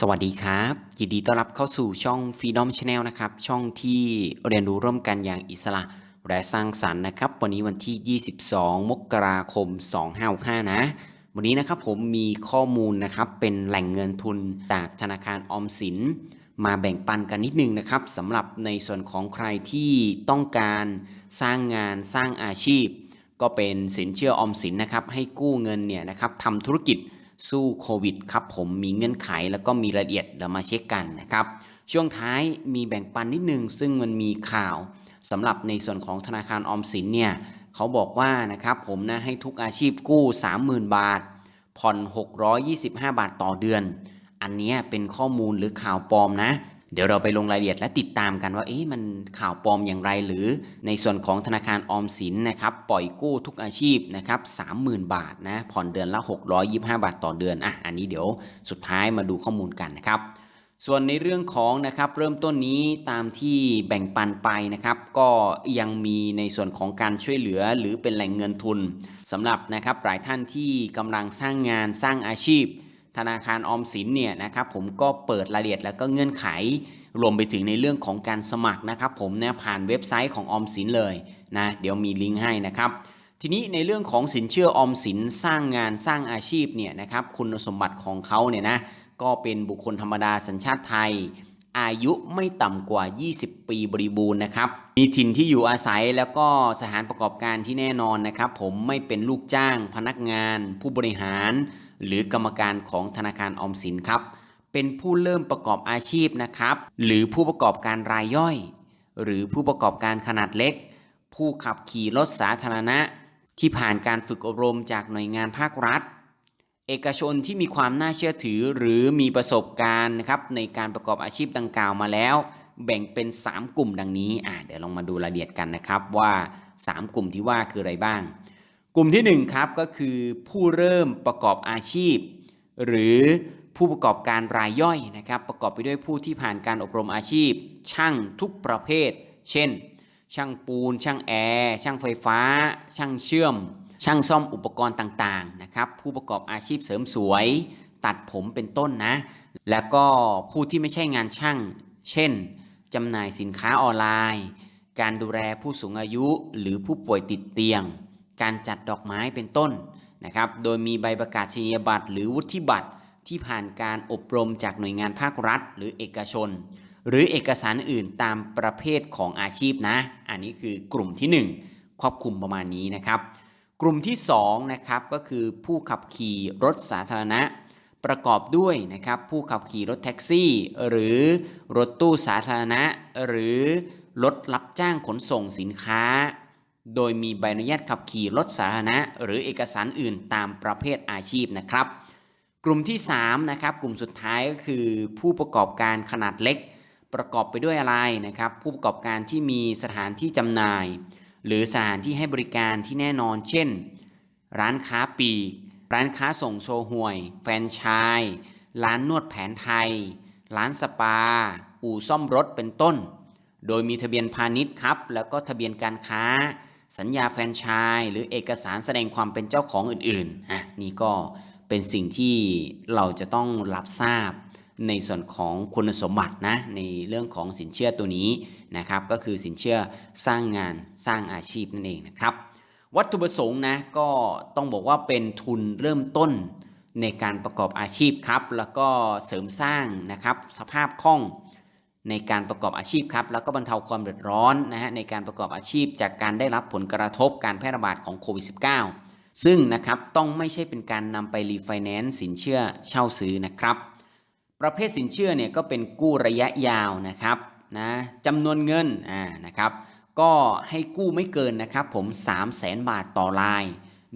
สวัสดีครับ ยินดีต้อนรับเข้าสู่ช่อง Freedom Channel นะครับ ช่องที่เรียนรู้ร่วมกันอย่างอิสระ และสร้างสรรค์นะครับ วันนี้วันที่ 22 มกราคม 2565 นะ วันนี้นะครับผมมีข้อมูลนะครับเป็นแหล่งเงินทุนจากธนาคารออมสิน มาแบ่งปันกันนิดนึงนะครับสำหรับในส่วนของใครที่ต้องการสร้างงานสร้างอาชีพ ก็เป็นสินเชื่อออมสินนะครับให้กู้เงินเนี่ยนะครับทำธุรกิจ สู้โควิดครับผมมีเงื่อนไขแล้วก็มีรายละเอียดเรามาเช็คกันนะครับ ช่วงท้ายมีแบ่งปันนิดนึง ซึ่งมันมีข่าวสำหรับในส่วนของธนาคารออมสินเนี่ยเขาบอกว่านะครับผมนะให้ทุกอาชีพกู้ 30,000 บาท ผ่อน 625 บาทต่อเดือน อันนี้เป็นข้อมูลหรือข่าวปลอมนะ เดี๋ยวเราไปลงรายละเอียดและติดตามกันว่าเอ๊ะมันข่าวปลอมอย่างไร หรือในส่วนของธนาคารออมสินนะครับปล่อยกู้ทุกอาชีพนะครับ30,000บาทนะผ่อนเดือนละ 625 บาทต่อเดือนอะอันนี้เดี๋ยวสุดท้ายมาดูข้อมูลกันนะครับส่วนในเรื่องของนะครับเริ่มต้นนี้ตามที่แบ่งปันไปนะครับก็ยังมีในส่วนของการช่วยเหลือหรือเป็นแหล่งเงินทุนสำหรับนะครับหลายท่านที่กำลังสร้างงานสร้างอาชีพ ธนาคารออมสินเนี่ยนะครับผมก็เปิดรายละเอียดแล้วก็เงื่อนไขรวมไปถึงในเรื่องของการสมัครนะครับผมเนี่ยผ่านเว็บไซต์ของออมสินเลยนะเดี๋ยวมีลิงก์ให้นะครับทีนี้ในเรื่องของสินเชื่อออมสินสร้างงานสร้างอาชีพเนี่ยนะครับคุณสมบัติของเขาเนี่ยนะก็เป็นบุคคลธรรมดาสัญชาติไทย อายุไม่ต่ำกว่า 20 ปีบริบูรณ์นะครับมีถิ่นที่อยู่อาศัยแล้วก็สถานประกอบการที่แน่นอนนะครับผมไม่เป็นลูกจ้าง พนักงาน ผู้บริหาร หรือกรรมการของธนาคารออมสินครับ เป็นผู้เริ่มประกอบอาชีพนะครับ หรือผู้ประกอบการรายย่อย หรือผู้ประกอบการขนาดเล็ก ผู้ขับขี่รถสาธารณะ ที่ผ่านการฝึกอบรมจากหน่วยงานภาครัฐ เอกชนที่มีความน่าเชื่อถือหรือมีประสบการณ์นะครับในการประกอบอาชีพดังกล่าวมาแล้ว แบ่งเป็น 3 กลุ่มดังนี้อ่าเดี๋ยวลองมาดูรายละเอียดกันนะครับว่า 3 กลุ่มที่ว่าคืออะไรบ้าง กลุ่มที่ 1 ครับก็คือผู้เริ่มประกอบอาชีพ หรือผู้ประกอบการรายย่อยนะครับ ประกอบไปด้วยผู้ที่ผ่านการอบรมอาชีพ ช่างทุกประเภท เช่น ช่างปูน ช่างแอร์ช่างไฟฟ้า ช่างเชื่อม ช่างซ่อมอุปกรณ์ต่างๆนะครับผู้ประกอบอาชีพเสริมสวย ตัดผมเป็นต้นนะ แล้วก็ผู้ที่ไม่ใช่งานช่าง เช่นจำหน่ายสินค้าออนไลน์ การดูแลผู้สูงอายุหรือผู้ป่วยติดเตียง การจัดดอกไม้เป็นต้นนะครับ โดยมีใบประกาศนียบัตร หรือวุฒิบัตรที่ผ่านการอบรมจากหน่วยงานภาครัฐ หรือเอกชน หรือเอกสารอื่นตามประเภทของอาชีพนะ อันนี้คือกลุ่มที่ 1 ครอบคลุมประมาณนี้นะครับ กลุ่มที่2นะครับก็คือผู้ขับขี่รถสาธารณะ ประกอบด้วยนะครับผู้ขับขี่รถแท็กซี่ หรือรถตู้สาธารณะ หรือรถรับจ้างขนส่งสินค้า โดยมีใบอนุญาตขับขี่รถสาธารณะ หรือเอกสารอื่นตามประเภทอาชีพนะครับ กลุ่มที่3นะครับกลุ่มสุดท้ายก็คือผู้ประกอบการขนาดเล็ก ประกอบไปด้วยอะไรนะครับ ผู้ประกอบการที่มีสถานที่จำหน่าย หรือสถานที่ให้บริการที่แน่นอน เช่น ร้านค้าปีก ร้านค้าส่งโชห่วย แฟนชส์ร้านนวดแผนไทย ร้านสปา อู่ซ่อมรถเป็นต้น โดยมีทะเบียนพาณิชย์ครับ แล้วก็ทะเบียนการค้า สัญญาแฟรนไชส์หรือเอกสารแสดงความเป็นเจ้าของอื่นๆอะนี่ก็เป็นสิ่งที่เราจะต้องรับทราบในส่วนของคุณสมบัตินะในเรื่องของสินเชื่อตัวนี้นะครับ ก็คือสินเชื่อสร้างงานสร้างอาชีพนั่นเองนะครับ วัตถุประสงค์นะก็ต้องบอกว่าเป็นทุนเริ่มต้นในการประกอบอาชีพครับ แล้วก็เสริมสร้างนะครับสภาพคล่อง ในการประกอบอาชีพครับ แล้วก็บรรเทาความเดือดร้อนนะฮะในการประกอบอาชีพ จากการได้รับผลกระทบการแพร่ระบาดของโควิด -19 ซึ่งนะครับต้องไม่ใช่เป็นการนำไปรีไฟแนนซ์สินเชื่อเช่าซื้อนะครับ ประเภทสินเชื่อเนี่ยก็เป็นกู้ระยะยาวนะครับนะจำนวนเงินอ่านะครับก็ให้กู้ไม่เกินนะครับผม 3 0 0แสนบาทต่อราย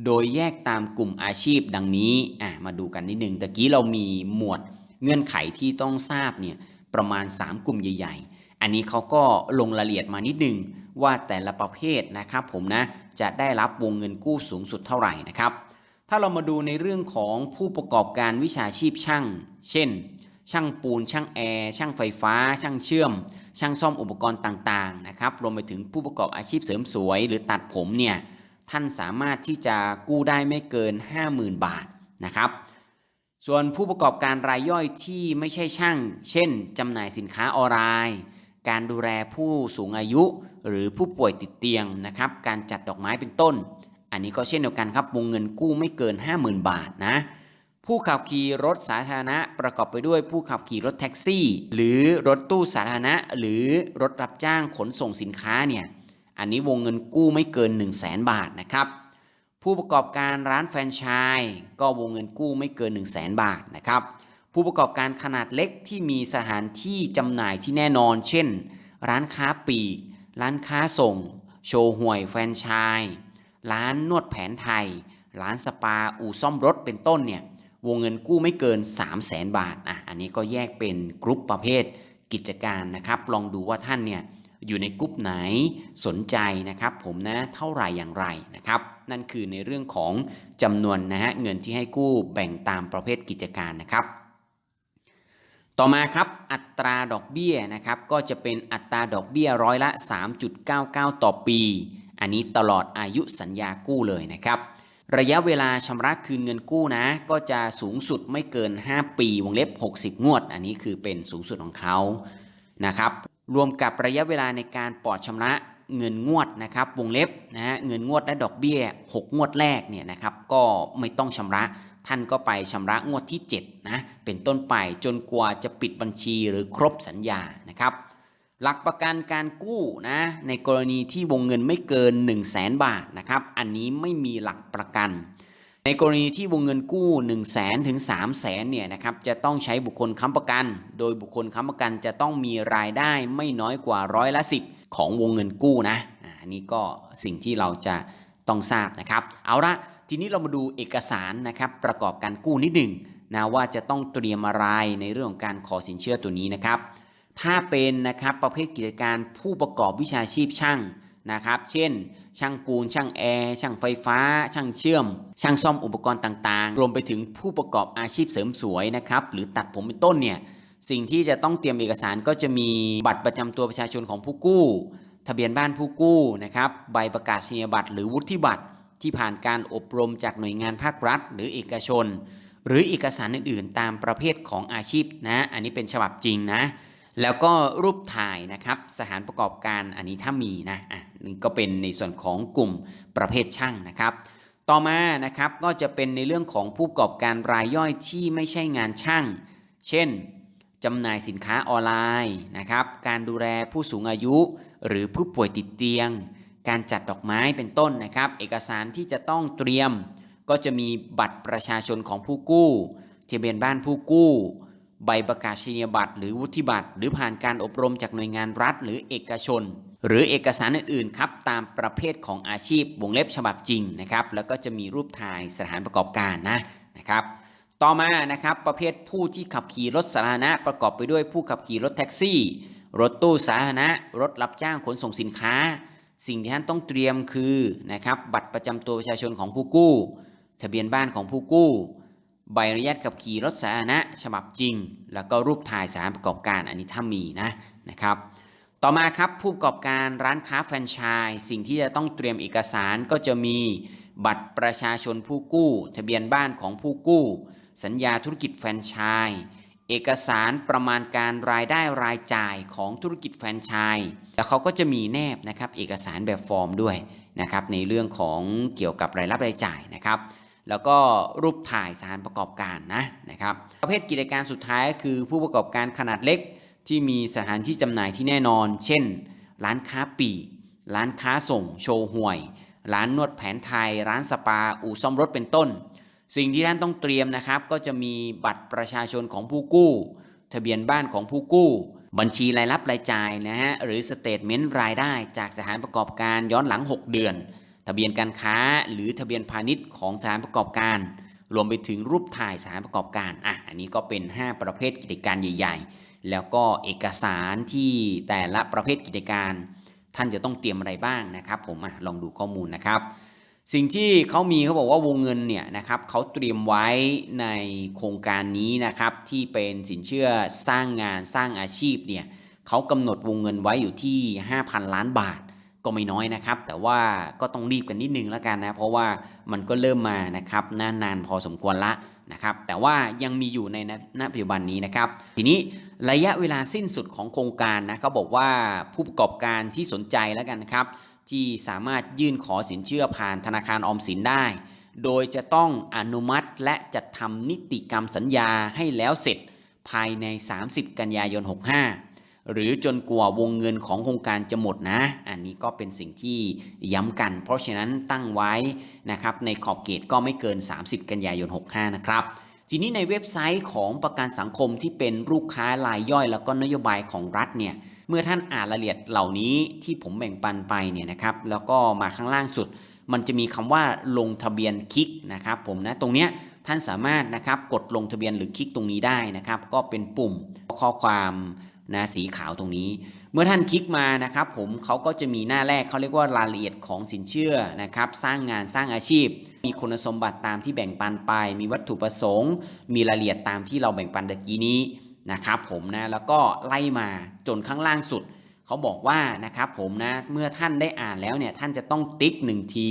โดยแยกตามกลุ่มอาชีพดังนี้อ่ามาดูกันนิดนึงตะกี้เรามีหมวดเงื่อนไขที่ต้องทราบเนี่ย ประมาณ 3 กลุ่มใหญ่ ๆ อันนี้เขาก็ลงรายละเอียดมานิดนึงว่าแต่ละประเภทนะครับผมนะจะได้รับวงเงินกู้สูงสุดเท่าไหร่นะครับ ถ้าเรามาดูในเรื่องของผู้ประกอบการวิชาชีพช่าง เช่น ช่างปูน ช่างแอร์ ช่างไฟฟ้า ช่างเชื่อม ช่างซ่อมอุปกรณ์ต่างๆนะครับรวมไปถึงผู้ประกอบอาชีพเสริมสวย หรือตัดผมเนี่ยท่านสามารถที่จะกู้ได้ไม่เกิน 50,000 บาทนะครับ ส่วนผู้ประกอบการรายย่อยที่ไม่ใช่ช่าง เช่นจำหน่ายสินค้าออนไลน์ การดูแลผู้สูงอายุ หรือผู้ป่วยติดเตียงนะครับ การจัดดอกไม้เป็นต้น อันนี้ก็เช่นเดียวกันครับวงเงินกู้ไม่เกิน 50,000 บาทนะ ผู้ขับขี่รถสาธารณะประกอบไปด้วยผู้ขับขี่รถแท็กซี่ หรือรถตู้สาธารณะ หรือรถรับจ้างขนส่งสินค้าเนี่ย อันนี้วงเงินกู้ไม่เกิน 1 0 0 0 0แบาทนะครับ ผู้ประกอบการร้านแฟรนไชส์ก็วงเงินกู้ไม่เกิน 1 0 0 0 0แบาทนะครับ ผู้ประกอบการขนาดเล็กที่มีสถานที่จำหน่ายที่แน่นอน เช่น ร้านค้าปลีก ร้านค้าส่ง โชว์หวยแฟรนไชส์ร้านนวดแผนไทย ร้านสปา อู่ซ่อมรถเป็นต้นเนี่ยวงเงินกู้ไม่เกิน 3 0 0แสนบาทอะอันนี้ก็แยกเป็นกรุ๊ปประเภทกิจการนะครับ ลองดูว่าท่านเนี่ย อยู่ในกรุ๊ปไหนสนใจนะครับผมนะเท่าไหร่อย่างไรนะครับนั่นคือในเรื่องของจำนวนนะฮะเงินที่ให้กู้แบ่งตามประเภทกิจการนะครับ ต่อมาครับอัตราดอกเบี้ยนะครับก็จะเป็นอัตราดอกเบี้ยร้อยละ 3.99 ต่อปี อันนี้ตลอดอายุสัญญากู้เลยนะครับ ระยะเวลาชำระคืนเงินกู้นะ ก็จะสูงสุดไม่เกิน 5 ปีวงเล็บ 60 งวด อันนี้คือเป็นสูงสุดของเขานะครับ รวมกับระยะเวลาในการปลอดชำระเงินงวดนะครับวงเล็บนะฮะเงินงวดและดอกเบี้ย 6 งวดแรกเนี่ยนะครับก็ไม่ต้องชำระท่านก็ไปชำระงวดที่7นะเป็นต้นไปจนกว่าจะปิดบัญชีหรือครบสัญญานะครับหลักประกันการกู้นะในกรณีที่วงเงินไม่เกิน 1 0 0 0 0แบาทนะครับอันนี้ไม่มีหลักประกัน ในกรณีที่วงเงินกู้ 1 0 0 0 0แสนถึง3 0 0แสนเนี่ยนะครับจะต้องใช้บุคคลค้ำประกัน โดยบุคคลค้ำประกันจะต้องมีรายได้ไม่น้อยกว่าร้อยละ10ของวงเงินกู้นะอันนี้ก็สิ่งที่เราจะต้องทราบนะครับ เอาละทีนี้เรามาดูเอกสารนะครับประกอบการกู้นิดหนึ่งนะว่าจะต้องเตรียมอะไรในเรื่องของการขอสินเชื่อตัวนี้นะครับ ถ้าเป็นนะครับประเภทกิจการผู้ประกอบวิชาชีพช่าง นะครับ เช่น ช่างปูน ช่างแอร์ช่างไฟฟ้า ช่างเชื่อม ช่างซ่อมอุปกรณ์ต่างๆ รวมไปถึงผู้ประกอบอาชีพเสริมสวยนะครับ หรือตัดผมเป็นต้นเนี่ย สิ่งที่จะต้องเตรียมเอกสารก็จะมีบัตรประจำตัวประชาชนของผู้กู้ ทะเบียนบ้านผู้กู้นะครับ ใบประกาศนียบัตรหรือวุฒิบัตรที่ผ่านการอบรมจากหน่วยงานภาครัฐ หรือเอกชน หรือเอกสารอื่นๆ ตามประเภทของอาชีพนะ อันนี้เป็นฉบับจริงนะ แล้วก็รูปถ่ายนะครับสถานประกอบการอันนี้ถ้ามีนะอะนี่ก็เป็นในส่วนของกลุ่มประเภทช่างนะครับ ต่อมานะครับก็จะเป็นในเรื่องของผู้ประกอบการรายย่อยที่ไม่ใช่งานช่าง เช่นจำหน่ายสินค้าออนไลน์นะครับ การดูแลผู้สูงอายุ หรือผู้ป่วยติดเตียง การจัดดอกไม้เป็นต้นนะครับ เอกสารที่จะต้องเตรียม ก็จะมีบัตรประชาชนของผู้กู้ทะเบียนบ้านผู้กู้ ใบประกาศนียบัตรหรือวุฒิบัตร หรือผ่านการอบรมจากหน่วยงานรัฐ หรือเอกชน หรือเอกสารอื่นๆครับตามประเภทของอาชีพวงเล็บฉบับจริงนะครับแล้วก็จะมีรูปถ่ายสถานประกอบการนะนะครับต่อมานะครับประเภทผู้ที่ขับขี่รถสาธารณะประกอบไปด้วยผู้ขับขี่รถแท็กซี่ รถตู้สาธารณะ รถรับจ้างขนส่งสินค้า สิ่งที่ท่านต้องเตรียมคือนะครับบัตรประจำตัวประชาชนของผู้กู้ ทะเบียนบ้านของผู้กู้ ใบอนุญาตขับขี่รถสาธารณะฉบับจริง แล้วก็รูปถ่ายสานประกอบการอันนี้ถ้ามีนะนะครับ ต่อมาครับผู้ประกอบการร้านค้าแฟรนไชส์สิ่งที่จะต้องเตรียมเอกสารก็จะมีบัตรประชาชนผู้กู้ ทะเบียนบ้านของผู้กู้ สัญญาธุรกิจแฟรนไชส์เอกสารประมาณการรายได้รายจ่ายของธุรกิจแฟรนไชส์แล้วเขาก็จะมีแนบนะครับเอกสารแบบฟอร์มด้วยนะครับในเรื่องของเกี่ยวกับรายรับรายจ่ายนะครับ แล้วก็รูปถ่ายสานประกอบการนะนะครับ ประเภทกิจการสุดท้ายก็คือผู้ประกอบการขนาดเล็กที่มีสถานที่จำหน่ายที่แน่นอน เช่น ร้านค้าปีร้านค้าส่ง โชว์หวย ร้านนวดแผนไทย ร้านสปา อู่ซ่อมรถเป็นต้น สิ่งที่ท่านต้องเตรียมนะครับ ก็จะมีบัตรประชาชนของผู้กู้ ทะเบียนบ้านของผู้กู้ บัญชีรายรับรายจ่ายนะฮะหรือสเตทเมนต์รายได้จากสถานประกอบการย้อนหลัง 6 เดือน ทะเบียนการค้าหรือทะเบียนพาณิชย์ของสถานประกอบการ รวมไปถึงรูปถ่ายสถานประกอบการอะอันนี้ก็เป็น 5 ประเภทกิจการใหญ่ ๆ แล้วก็เอกสารที่แต่ละประเภทกิจการ ท่านจะต้องเตรียมอะไรบ้างนะครับ ผมอะลองดูข้อมูลนะครับ สิ่งที่เขามีเขาบอกว่าวงเงินเนี่ยนะครับเขาเตรียมไว้ในโครงการนี้นะครับที่เป็นสินเชื่อสร้างงานสร้างอาชีพเนี่ยเขากำหนดวงเงินไว้อยู่ที่ 5,000 ล้านบาท ก็ไม่น้อยนะครับ แต่ว่าก็ต้องรีบกันนิดนึงแล้วกันนะ เพราะว่ามันก็เริ่มมานะครับนานนานพอสมควรละนะครับ แต่ว่ายังมีอยู่ในณปัจจุบันนี้นะครับ ทีนี้ระยะเวลาสิ้นสุดของโครงการนะเขาบอกว่าผู้ประกอบการที่สนใจแล้วกันนะครับ ที่สามารถยื่นขอสินเชื่อผ่านธนาคารออมสินได้ โดยจะต้องอนุมัติและจัดทำนิติกรรมสัญญาให้แล้วเสร็จภายใน 30 กันยายน 65 หรือจนกว่าวงเงินของโครงการจะหมดนะ อันนี้ก็เป็นสิ่งที่ย้ำกัน เพราะฉะนั้นตั้งไว้นะครับในขอบเขตก็ไม่เกิน 30 กันยายน 65 นะครับ ทีนี้ในเว็บไซต์ของประกันสังคมที่เป็นลูกค้ารายย่อย แล้วก็นโยบายของรัฐเนี่ยเมื่อท่านอ่านรายละเอียดเหล่านี้ที่ผมแบ่งปันไปเนี่ยนะครับแล้วก็มาข้างล่างสุด มันจะมีคำว่าลงทะเบียนคลิกนะครับผมนะตรงเนี้ยท่านสามารถนะครับกดลงทะเบียนหรือคลิกตรงนี้ได้นะครับ ก็เป็นปุ่มข้อความ นะสีขาวตรงนี้ เมื่อท่านคลิกมานะครับ ผมเขาก็จะมีหน้าแรกเขาเรียกว่ารายละเอียดของสินเชื่อนะครับ สร้างงานสร้างอาชีพ มีคุณสมบัติตามที่แบ่งปันไป มีวัตถุประสงค์ มีรายละเอียดตามที่เราแบ่งปันตะกี้นี้นะครับ ผมนะแล้วก็ไล่มาจนข้างล่างสุดเขาบอกว่านะครับผมนะเมื่อท่านได้อ่านแล้วเนี่ยท่านจะต้องติ๊กหนึ่งที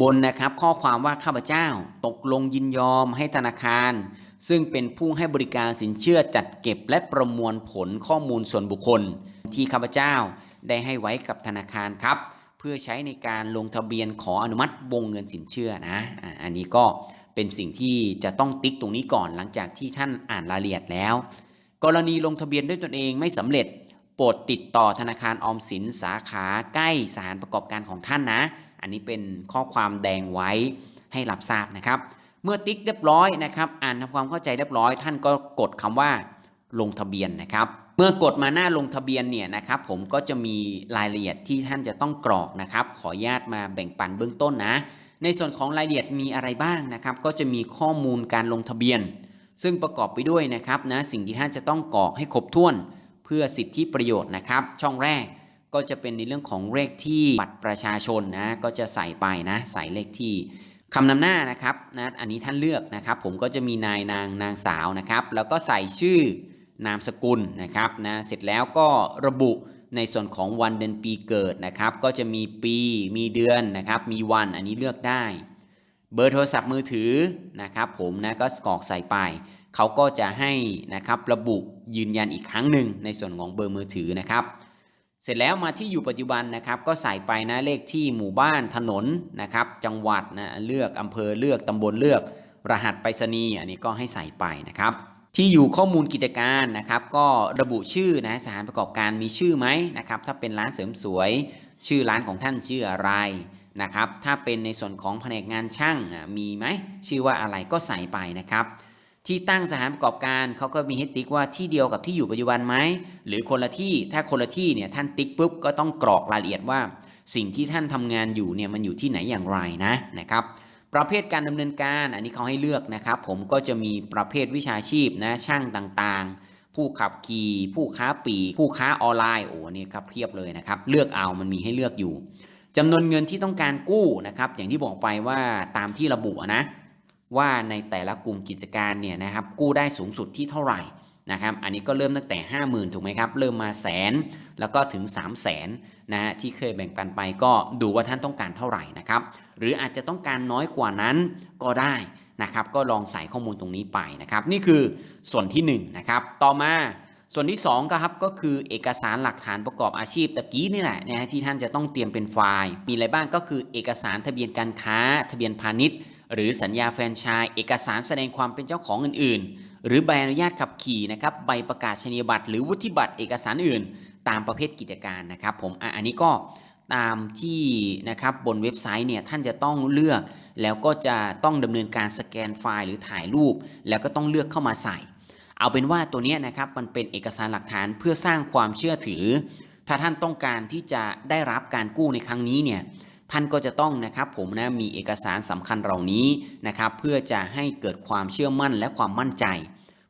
บนนะครับข้อความว่าข้าพเจ้าตกลงยินยอมให้ธนาคาร ซึ่งเป็นผู้ให้บริการสินเชื่อจัดเก็บและประมวลผลข้อมูลส่วนบุคคล ที่ข้าพเจ้าได้ให้ไว้กับธนาคารครับ เพื่อใช้ในการลงทะเบียนขออนุมัติวงเงินสินเชื่อนะอันนี้ก็เป็นสิ่งที่จะต้องติ๊กตรงนี้ก่อนหลังจากที่ท่านอ่านรายละเอียดแล้ว กรณีลงทะเบียนด้วยตนเองไม่สำเร็จโปรดติดต่อธนาคารออมสินสาขาใกล้สถานประกอบการของท่านนะ อันนี้เป็นข้อความแดงไว้ให้รับทราบนะครับ เมื่อติ๊กเรียบร้อยนะครับอ่านทำความเข้าใจเรียบร้อย ท่านก็กดคำว่าลงทะเบียนนะครับ เมื่อกดมาหน้าลงทะเบียนเนี่ยนะครับผมก็จะมีรายละเอียดที่ท่านจะต้องกรอกนะครับ ขออนุญาตมาแบ่งปันเบื้องต้นนะ ในส่วนของรายละเอียดมีอะไรบ้างนะครับ ก็จะมีข้อมูลการลงทะเบียน ซึ่งประกอบไปด้วยนะครับนะสิ่งที่ท่านจะต้องกรอกให้ครบถ้วน เพื่อสิทธิประโยชน์นะครับ ช่องแรกก็จะเป็นในเรื่องของเลขที่บัตรประชาชนนะก็จะใส่ไปนะ ใส่เลขที่ คำนำหน้านะครับนะอันนี้ท่านเลือกนะครับ ผมก็จะมีนายนางนางสาวนะครับ แล้วก็ใส่ชื่อนามสกุลนะครับนะเสร็จแล้วก็ระบุในส่วนของวันเดือนปีเกิดนะครับ ก็จะมีปีมีเดือนนะครับ มีวันอันนี้เลือกได้ เบอร์โทรศัพท์มือถือนะครับผมนะก็กรอกใส่ไป เขาก็จะให้นะครับระบุยืนยันอีกครั้งหนึ่งในส่วนของเบอร์มือถือนะครับ เสร็จแล้วมาที่อยู่ปัจจุบันนะครับก็ใส่ไปนะเลขที่หมู่บ้านถนนนะครับจังหวัดนะเลือกอำเภอเลือกตำบลเลือก รหัสไปรษณีย์อันนี้ก็ให้ใส่ไปนะครับ ที่อยู่ข้อมูลกิจการนะครับ ก็ระบุชื่อนะสถานประกอบการมีชื่อไหมนะครับถ้าเป็นร้านเสริมสวย ชื่อร้านของท่านชื่ออะไรนะครับถ้าเป็นในส่วนของแผนกงานช่างมีไหมชื่อว่าอะไรก็ใส่ไปนะครับ ที่ตั้งสถานประกอบการเขาก็มีให้ติ๊กว่าที่เดียวกับที่อยู่ปัจจุบันไหมหรือคนละที่ถ้าคนละที่เนี่ยท่านติ๊กปุ๊บก็ต้องกรอกรายละเอียดว่า สิ่งที่ท่านทำงานอยู่เนี่ยมันอยู่ที่ไหนอย่างไรนะนะครับประเภทการดำเนินการอันนี้เขาให้เลือกนะครับผมก็จะมีประเภทวิชาชีพนะช่างต่างๆ ผู้ขับขี่ผู้ค้าปีผู้ค้าออนไลน์โอ้นี่ครับเทียบเลยนะครับเลือกเอามันมีให้เลือกอยู่จำนวนเงินที่ต้องการกู้นะครับอย่างที่บอกไปว่าตามที่ระบุนะ ว่าในแต่ละกลุ่มกิจการเนี่ยนะครับกู้ได้สูงสุดที่เท่าไหร่นะครับอันนี้ก็เริ่มตั้งแต่ 50,000 ถูกไหมครับ เริ่มมาแสนแล้วก็ถึง 3 0 0แสนนะฮะที่เคยแบ่งปันไปก็ดูว่าท่านต้องการเท่าไหร่นะครับหรืออาจจะต้องการน้อยกว่านั้นก็ได้นะครับก็ลองใส่ข้อมูลตรงนี้ไปนะครับนี่คือส่วนที่1นะครับต่อมาส่วนที่2ก็ครับก็คือเอกสารหลักฐานประกอบอาชีพตะกี้นี่แหละนะฮะที่ท่านจะต้องเตรียมเป็นไฟล์ มีอะไรบ้างก็คือเอกสารทะเบียนการค้า ทะเบียนพาณิชย์ หรือสัญญาแฟรนไชส์เอกสารแสดงความเป็นเจ้าของอื่น ๆ หรือใบอนุญาตขับขี่นะครับใบประกาศนียบัตร หรือวุฒิบัตรเอกสารอื่น ตามประเภทกิจการนะครับผมออันนี้ก็ตามที่นะครับบนเว็บไซต์เนี่ยท่านจะต้องเลือก แล้วก็จะต้องดำเนินการสแกนไฟล์หรือถ่ายรูป แล้วก็ต้องเลือกเข้ามาใส่ เอาเป็นว่าตัวนี้นะครับมันเป็นเอกสารหลักฐานเพื่อสร้างความเชื่อถือ ถ้าท่านต้องการที่จะได้รับการกู้ในครั้งนี้เนี่ย ท่านก็จะต้องนะครับผมนะมีเอกสารสำคัญเหล่านี้นะครับเพื่อจะให้เกิดความเชื่อมั่นและความมั่นใจ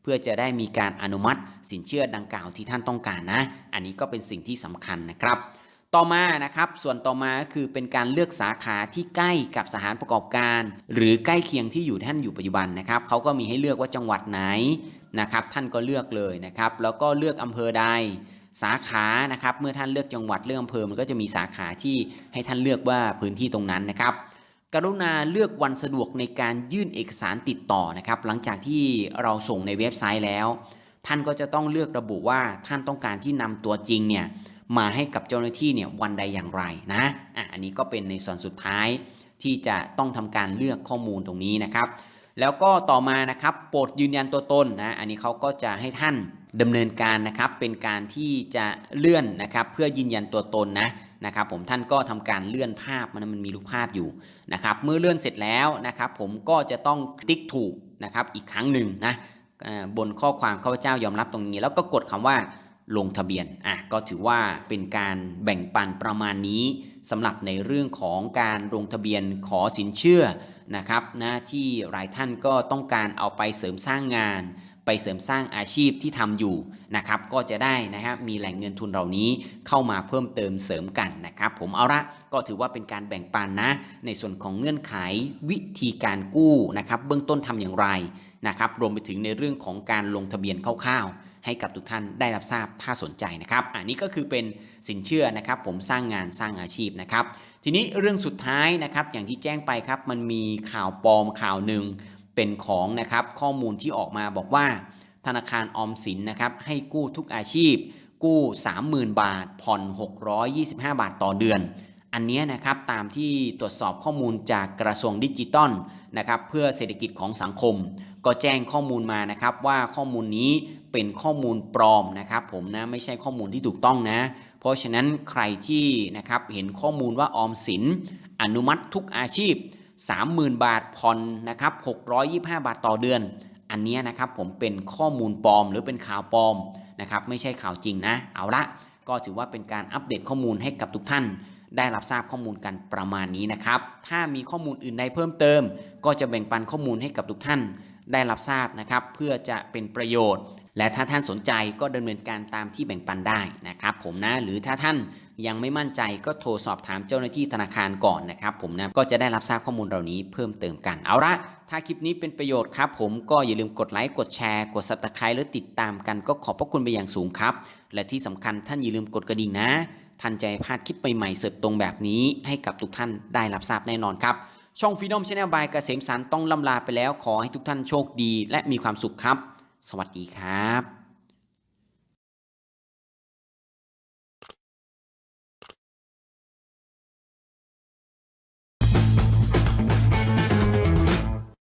เพื่อจะได้มีการอนุมัติสินเชื่อดังกล่าวที่ท่านต้องการนะ อันนี้ก็เป็นสิ่งที่สำคัญนะครับ ต่อมานะครับส่วนต่อมาก็คือเป็นการเลือกสาขาที่ใกล้กับสถานประกอบการ หรือใกล้เคียงที่อยู่ท่านอยู่ปัจจุบันนะครับเขาก็มีให้เลือกว่าจังหวัดไหนนะครับท่านก็เลือกเลยนะครับแล้วก็เลือกอำเภอใด สาขานะครับเมื่อท่านเลือกจังหวัดเลือกอำเภอมันก็จะมีสาขาที่ให้ท่านเลือกว่าพื้นที่ตรงนั้นนะครับ กรุณาเลือกวันสะดวกในการยื่นเอกสารติดต่อนะครับ หลังจากที่เราส่งในเว็บไซต์แล้ว ท่านก็จะต้องเลือกระบุว่าท่านต้องการที่นำตัวจริงเนี่ยมาให้กับเจ้าหน้าที่เนี่ยวันใดอย่างไรนะอะอันนี้ก็เป็นในส่วนสุดท้ายที่จะต้องทำการเลือกข้อมูลตรงนี้นะครับ แล้วก็ต่อมานะครับโปรดยืนยันตัวตนนะอันนี้เขาก็จะให้ท่าน ดำเนินการนะครับเป็นการที่จะเลื่อนนะครับเพื่อยืนยันตัวตนนะนะครับผมท่านก็ทำการเลื่อนภาพมันมันมีรูปภาพอยู่นะครับเมื่อเลื่อนเสร็จแล้วนะครับผมก็จะต้องติ๊กถูกนะครับอีกครั้งหนึ่งนะบนข้อความข้าพเจ้ายอมรับตรงนี้ แล้วก็กดคำว่าลงทะเบียนอะก็ถือว่าเป็นการแบ่งปันประมาณนี้สำหรับในเรื่องของการลงทะเบียนขอสินเชื่อนะครับนะที่หลายท่านก็ต้องการเอาไปเสริมสร้างงาน ไปเสริมสร้างอาชีพที่ทำอยู่นะครับก็จะได้นะครับมีแหล่งเงินทุนเหล่านี้เข้ามาเพิ่มเติมเสริมกันนะครับผมเอาละก็ถือว่าเป็นการแบ่งปันนะ ในส่วนของเงื่อนไขวิธีการกู้นะครับเบื้องต้นทำอย่างไรนะครับรวมไปถึงในเรื่องของการลงทะเบียนคร่าวๆ ให้กับทุกท่านได้รับทราบถ้าสนใจนะครับ อันนี้ก็คือเป็นสินเชื่อนะครับผมสร้างงานสร้างอาชีพนะครับ ทีนี้เรื่องสุดท้ายนะครับอย่างที่แจ้งไปครับมันมีข่าวปลอมข่าวหนึ่ง เป็นของนะครับข้อมูลที่ออกมาบอกว่า ธนาคารออมสินนะครับให้กู้ทุกอาชีพ กู้ 30,000 บาท ผ่อน 625 บาทต่อเดือน อันนี้นะครับตามที่ตรวจสอบข้อมูลจากกระทรวงดิจิตอลนะครับเพื่อเศรษฐกิจของสังคม ก็แจ้งข้อมูลมานะครับว่าข้อมูลนี้เป็นข้อมูลปลอมนะครับผมนะไม่ใช่ข้อมูลที่ถูกต้องนะ เพราะฉะนั้นใครที่นะครับเห็นข้อมูลว่าออมสินอนุมัติทุกอาชีพ 30,000 บาทผ่อนนะครับ625 บาทต่อเดือน อันนี้นะครับผมเป็นข้อมูลปลอมหรือเป็นข่าวปลอมนะครับไม่ใช่ข่าวจริงนะ เอาละก็ถือว่าเป็นการอัปเดตข้อมูลให้กับทุกท่าน ได้รับทราบข้อมูลกันประมาณนี้นะครับ ถ้ามีข้อมูลอื่นใดเพิ่มเติม ก็จะแบ่งปันข้อมูลให้กับทุกท่าน ได้รับทราบนะครับ เพื่อจะเป็นประโยชน์ และถ้าท่านสนใจก็ดำเนินการตามที่แบ่งปันได้นะครับ ผมนะหรือถ้าท่านยังไม่มั่นใจก็โทรสอบถามเจ้าหน้าที่ธนาคารก่อนนะครับ ผมนะก็จะได้รับทราบข้อมูลเหล่านี้เพิ่มเติมกันเอาละถ้าคลิปนี้เป็นประโยชน์ครับ ผมก็อย่าลืมกดไลค์กดแชร์กด subscribe หรือติดตามกันก็ขอบพระคุณไปอย่างสูงครับ และที่สำคัญท่านอย่าลืมกดกระดิ่งนะท่านจพลาดคลิปใหม่ๆเสิร์ฟตรงแบบนี้ ให้กับทุกท่านได้รับทราบแน่นอนครับช่องฟีดอมชาแนลบายเกษมสันต์ต้องล่ำลาไปแล้วขอให้ทุกท่านโชคดี และมีความสุขครับ สวัสดีครับ